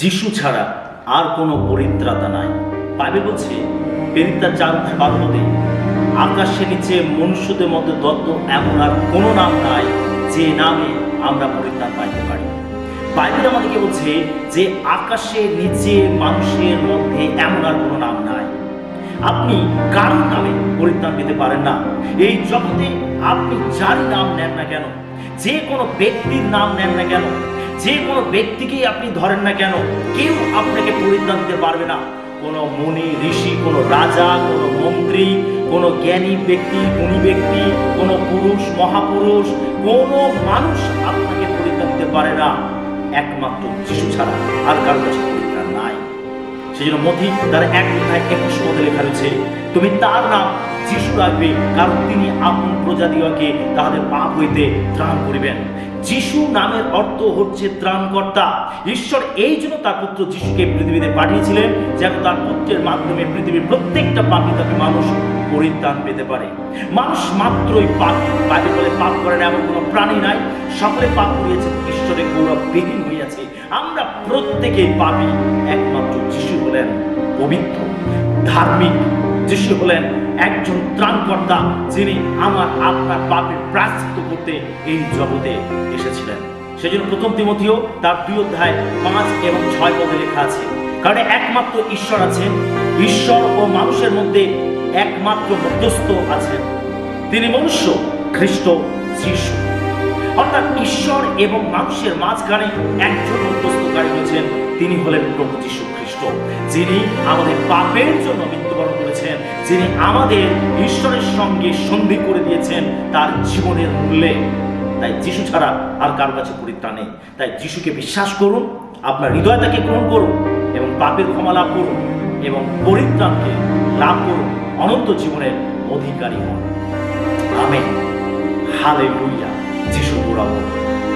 যিশু ছাড়া আর কোনো পরিত্রাতা নাই। বাইবেল বলছে পেরিতা চার পদে আকাশের নিচে মনুষ্যদের মধ্যে দত্ত এমন আর কোনো নাম নাই যে নামে আমরা পরিত্রাণ পাইতে পারি। বাইবেল আমাদেরকে বলছে যে আকাশের নিচে মানুষের মধ্যে এমন আর কোনো নাম নাই আপনি কারোর নামে পরিত্রাণ পেতে পারেন না। এই জগতে আপনি যারই নাম নেন না কেন, যে কোনো ব্যক্তির নাম নেন না কেন, যে কোনো ব্যক্তিকেই আপনি ধরেন না কেন, কেউ আপনাকে পরিত্রাণ দিতে পারবে না। কোনো মুনি, ঋষি, কোনো রাজা, কোনো মন্ত্রী, কোনো জ্ঞানী ব্যক্তি, গুণী ব্যক্তি, কোনো পুরুষ, মহাপুরুষ, কোনো মানুষ আপনাকে পরিত্রাণ দিতে পারে না। একমাত্র যিশু ছাড়া আর কারও নাই সেই জন্য মতি তার এক কথায় একুশ পদে লেখা রয়েছে তুমি তার নাম যিশু রাখবে কারণ তিনি আপন প্রজাদিওকে তাহাদের পাপ হইতে ত্রাণ করিবেন। যিশু নামের অর্থ হচ্ছে ত্রাণকর্তা। ঈশ্বর এই জন্য তার পুত্র যিশুকে পৃথিবীতে পাঠিয়েছিলেন, যেন তার পুত্রের মাধ্যমে পৃথিবীর প্রত্যেকটা পাপি তাকে মানুষ পরিত্রাণ পেতে পারে। মানুষ মাত্রই পাপ বাইরে বলে পাপ করেন এমন কোনো প্রাণী নাই। সকলে পাপ করিয়েছে ঈশ্বরের গৌরব বিহীন হইয়াছে। আমরা প্রত্যেকেই পাপি, একমাত্র যিশু হলেন পবিত্র, ধার্মিক যিশু হলেন একজন ত্রাণকর্তা যিনি আমার আপনার পাপের প্রাশ্চিত্য করতে এই জগতে এসেছিলেন। সেজন্য প্রথম তিমথিও তার দুই অধ্যায় পাঁচ এবং ছয় পদে লেখা আছে, কারণ একমাত্র ঈশ্বর আছেন, ঈশ্বর ও মানুষের মধ্যে একমাত্র মধ্যস্থ আছেন। তিনি মনুষ্য, খ্রিস্ট, যিশু। অর্থাৎ ঈশ্বর এবং মানুষের মাঝখানে একজন মধ্যস্থকারী হয়েছেন, তিনি হলেন প্রভু যীশু খ্রিস্ট। যিনি আমাদের পাপের জন্য মৃত্যুবরণ করেছেন, যিনি আমাদের ঈশ্বরের সঙ্গে সন্ধি করে দিয়েছেন, তার জীবনের মূল্যে। তাই যিশু ছাড়া আর কার কাছে পরিত্রাণ নেই। তাই যিশুকে বিশ্বাস করুন, আপনার হৃদয় তাকে গ্রহণ করুন এবং পাপের ক্ষমা লাভ করুন এবং পরিত্রাণকে লাভ করুন। অনন্ত জীবনের অধিকারী হন। আমেন। হালে লুইয়া যিশু পুরাবো